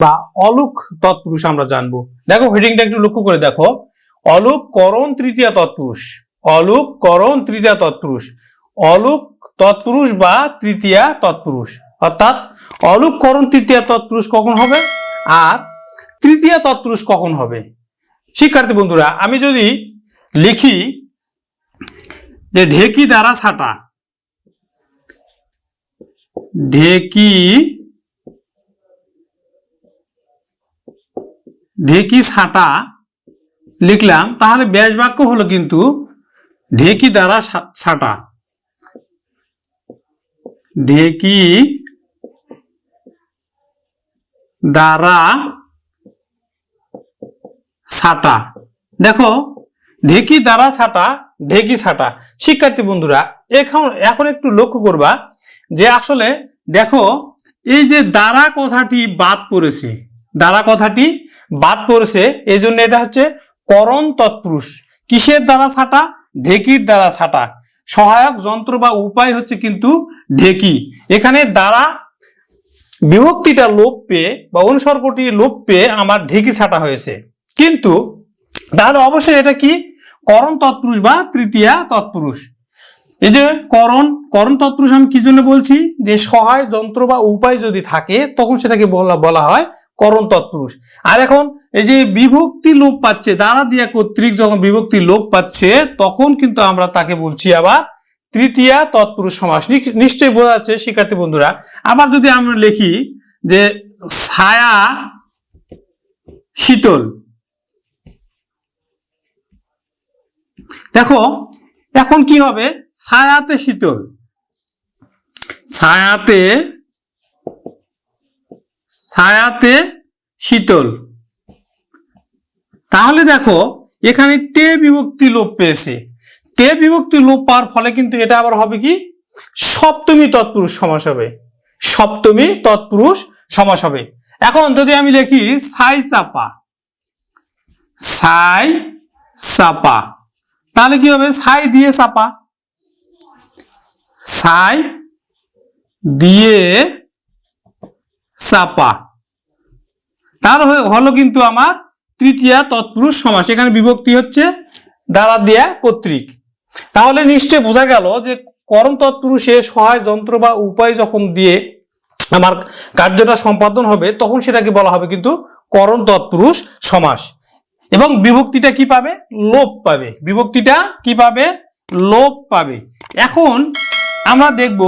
বা অলুক তৎপুরুষ আমরা জানব। দেখো হেডিংটা একটু লক্ষ্য করে দেখো। অলুক করণ তৃতীয় তৎপুরুষ। অলুক করণ তৃতীয় তৎপুরুষ। অলুক তৎপুরুষ বা তৃতীয়া তৎপুরুষ। অর্থাৎ অলুক করণ তৃতীয় তৎপুরুষ কখন হবে? আর তৃতীয় তৎপুরুষ কখন হবে? শিক্ষার্থী বন্ধুরা, আমি যদি লিখি যে ঢেকি দ্বারা ছাটা। ঢেকি ঢেকি ছাটা লিখলাম, তাহলে ব্যাস বাক্য হলো কিন্তু ঢেকি দ্বারা ছাটা। ঢেকি দ্বারা ছাটা। দেখো, ঢেকি দ্বারা ছাটা, ঢেকি ছাটা। শিক্ষার্থী বন্ধুরা, এখন এখন একটু লক্ষ্য করবা যে আসলে দেখো, এই যে দ্বারা কথাটি বাদ পড়েছে দ্বারা কথাটি বাদ পড়েছে এই জন্য এটা হচ্ছে করণ তৎপুরুষ। কিসের দ্বারা ছাটা? ঢেকির দ্বারা ছাটা। সহায়ক যন্ত্র বা উপায় হচ্ছে কিন্তু ঢেকি। এখানে দ্বারা বিভক্তিটা লোপ পেয়ে বা অনুসর্গটি লোপ পেয়ে আমার ঢেকি ছাটা হয়েছে। কিন্তু তাহলে অবশ্যই এটা কি? করণ তৎপুরুষ বা তৃতীয়া তৎপুরুষ। এই যে করণ করণ তৎপুরুষ আমি কি জন্য বলছি? যে সহায় যন্ত্র বা উপায় যদি থাকে, তখন সেটাকে বলা বলা হয় করণ তৎপুরুষ। আর এখন এই যে বিভক্তি লোপ পাচ্ছে, দ্বারা দিয়া কর্তৃক যখন বিভক্তি লোপ পাচ্ছে, তখন কিন্তু আমরা তাকে বলছি আবার তৃতীয়া তৎপুরুষ সমাস। নিশ্চয়ই বোঝা যাচ্ছে শিক্ষার্থী বন্ধুরা। আবার যদি আমরা লিখি যে ছায়া শীতল। দেখো, এখন কি হবে? ছায়াতে শীতল। ছায়াতে ছায়াতে শীতল। তাহলে দেখো, এখানে তে বিভক্তি লোপ পেয়েছে। তে বিভক্তি লোপ পাওয়ার ফলে কিন্তু এটা আবার হবে কি? সপ্তমী তৎপুরুষ সমাস হবে। সপ্তমী তৎপুরুষ সমাস হবে। এখন যদি আমি লিখি, সাই চাপা। সাই চাপা। তাহলে কি হবে? সাই দিয়ে চাপা। ছাই দিয়ে চাপা তার হলো কিন্তু আমার তৃতীয়া তৎপুরুষ সমাস। এখানে বিভক্তি হচ্ছে দ্বারা দেয়া কর্তৃক। তাহলে নিশ্চয় বোঝা গেল যে করণ তৎপুরুষে সহায় যন্ত্র বা উপায় যখন দিয়ে আমার কার্যটা সম্পাদন হবে, তখন সেটাকে বলা হবে কিন্তু করণ তৎপুরুষ সমাস। এবং বিভক্তিটা কি পাবে? লোপ পাবে। বিভক্তিটা কি পাবে? লোপ পাবে। এখন আমরা দেখব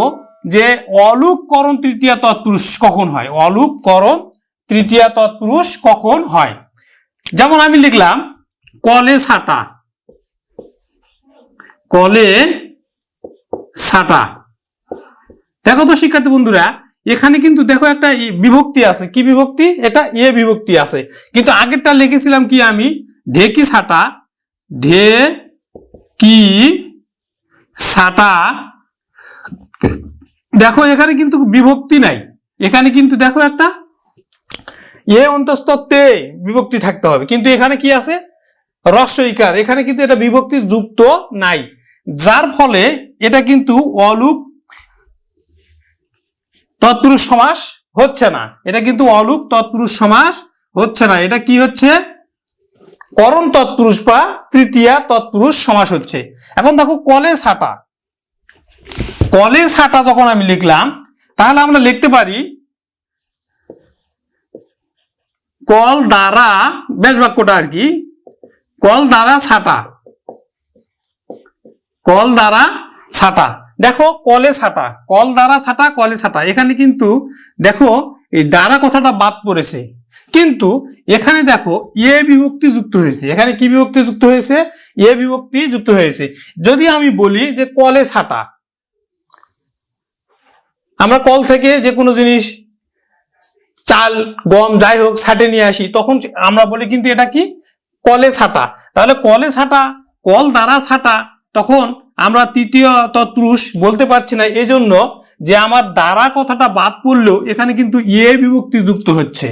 যে অলুক করণ তৃতীয়া তৎপুরুষ কখন হয়? অলুক করণ তৃতীয়া তৎপুরুষ কখন হয়? যেমন আমি লিখলাম, কলে সাটা। কলে সাটা। দেখো তো শিক্ষার্থী বন্ধুরা, এখানে কিন্তু দেখো একটা বিভক্তি আছে। কি বিভক্তি? এটা এ বিভক্তি আছে। কিন্তু আগেরটা লিখেছিলাম কি আমি? ঢেকি সাটা? ঢে কি ছাটা দেখো, এখানে কিন্তু বিভক্তি নাই। এখানে কিন্তু দেখো একটা এ অন্তস্থ তে বিভক্তি থাকতে হবে। কিন্তু এখানে কি আছে? রস্বইকার এখানে কিন্তু এটা বিভক্তি যুক্ত নাই। যার ফলে এটা কিন্তু অলুক তৎপুরুষ সমাস হচ্ছে না। এটা কিন্তু অলুক তৎপুরুষ সমাস হচ্ছে না। এটা কি হচ্ছে? করণ তৎপুরুষ বা তৃতীয়া তৎপুরুষ সমাস হচ্ছে। এখন দেখো কলে ছাটা। কলে ছাটা যখন আমি লিখলাম, তাহলে আমরা লিখতে পারি, কল দ্বারা, বেশ বাক্যটা আর কি, কল দ্বারা ছাটা। কল দ্বারা ছাটা। দেখো, কলে ছাটা, কল দ্বারা ছাটা, কলে ছাটা। এখানে কিন্তু দেখো, এই দ্বারা কথাটা বাদ পড়েছে। কিন্তু এখানে দেখো, এ বিভক্তি যুক্ত হয়েছে। এখানে কি বিভক্তি যুক্ত হয়েছে? এ বিভক্তি যুক্ত হয়েছে। যদি আমি বলি যে কলে ছাটা আমরা কল থেকে যে কোনো জিনিস, চাল, গম যাই হোক, ছাটে নিয়ে আসি, তখন আমরা বলি কিন্তু এটা কি? কলে ছাটা। তাহলে কলে ছাটা, কল দ্বারা ছাটা, তখন আমরা তৃতীয় তৎপুরুষ বলতে পারছি না। এজন্য যে আমার দ্বারা কথাটা বাদ পড়লেও এখানে কিন্তু ইয়ে বিভক্তি যুক্ত হচ্ছে।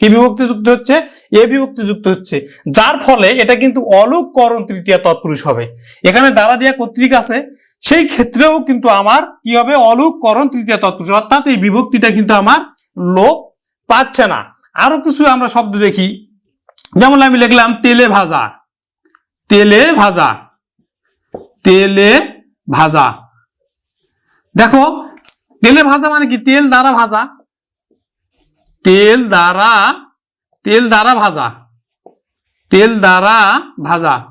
কি বিভক্তি যুক্ত হচ্ছে? এ বিভক্তি যুক্ত হচ্ছে। যার ফলে এটা কিন্তু অলুক করণ তৃতীয় তৎপুরুষ হবে। এখানে দ্বারা দেওয়া কর্তৃক আছে। সেই ক্ষেত্রেও কিন্তু আমার কি হবে? অলুক করণ তৃতীয় তৎপুরুষ। অর্থাৎ এই বিভক্তিটা কিন্তু আমার লোপ পাচ্ছে না। আরও কিছু আমরা শব্দ দেখি। যেমন আমি লিখলাম, তেলে ভাজা। তেলে ভাজা। তেলে ভাজা। দেখো, তেলে ভাজা মানে কি? তেল দ্বারা ভাজা। তেল দ্বারা তেল দ্বারা ভাজা। তেল দ্বারা ভাজা।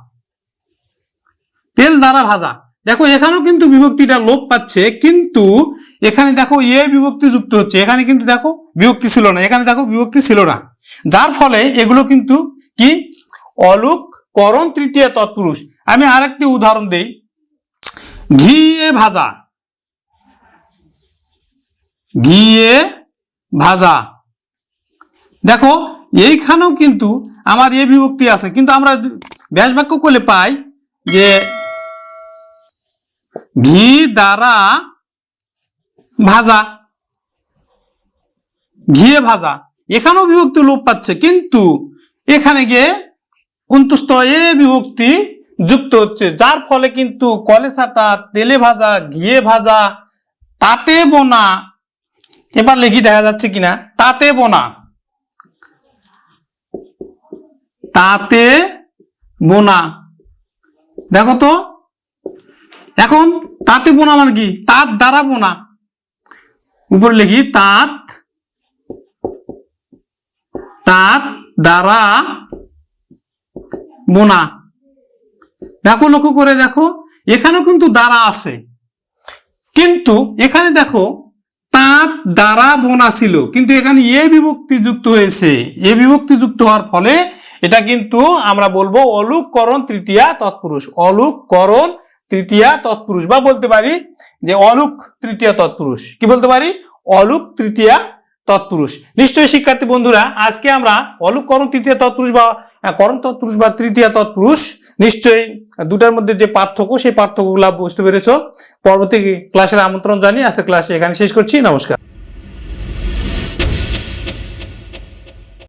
তেল দ্বারা ভাজা। দেখো, এখানেও কিন্তু বিভক্তিটা লোপ পাচ্ছে, কিন্তু এখানে দেখো, এ বিভক্তি যুক্ত হচ্ছে। এখানে কিন্তু দেখো, বিভক্তি ছিল না। এখানে দেখো, বিভক্তি ছিল না। যার ফলে এগুলো কিন্তু কি? অলুক, করণ, তৃতীয় তৎপুরুষ। আমি আরেকটি উদাহরণ দেই। ঘিয়ে ভাজা। ঘিয়ে ভাজা। দেখো, এইখানেও কিন্তু আমার এ বিভক্তি আছে। কিন্তু আমরা ব্যাস বাক্য করলে পাই যে ঘি দ্বারা ভাজা। ঘিয়ে ভাজা। এখানেও বিভক্তি লোপ পাচ্ছে, কিন্তু এখানে গিয়ে অন্তস্থ এ বিভক্তি যুক্ত হচ্ছে, যার ফলে কিন্তু কলেসাটা তেলে ভাজা, ঘিয়ে ভাজা, তাতে বোনা। এবার লেখি দেখা যাচ্ছে কিনা, তাতে বোনা। তাতে বোনা। দেখো তো। এখন তাতে বোনা মানে কি? তাঁত দ্বারা বোনা। উপরে লিখি, তাঁত তাঁত দ্বারা বোনা। দেখো, লক্ষ্য করে দেখো, এখানেও কিন্তু দ্বারা আছে। কিন্তু এখানে দেখো তাঁত দ্বারা বোনা ছিল। কিন্তু এখানে এ বিভক্তি যুক্ত হয়েছে। এ বিভক্তি যুক্ত হওয়ার ফলে এটা কিন্তু আমরা বলব অলুককরণ তৃতীয়া তৎপুরুষ। অলুককরণ তৃতীয়া তৎপুরুষ বা বলতে পারি যে অলুক তৃতীয়া তৎপুরুষ। কি বলতে পারি? অলুক তৃতীয়া তৎপুরুষ। নিশ্চয়ই শিক্ষার্থী বন্ধুরা, আজকে আমরা অলুক করণ তৃতীয় তৎপুরুষ বা করণ তৎপুরুষ বা তৃতীয় তৎপুরুষ, নিশ্চয়ই দুটার মধ্যে যে পার্থক্য, সেই পার্থক্যগুলো বুঝতে পেরেছ। পরবর্তী ক্লাসের আমন্ত্রণ জানিয়ে আজকে ক্লাসে এখানে শেষ করছি। নমস্কার।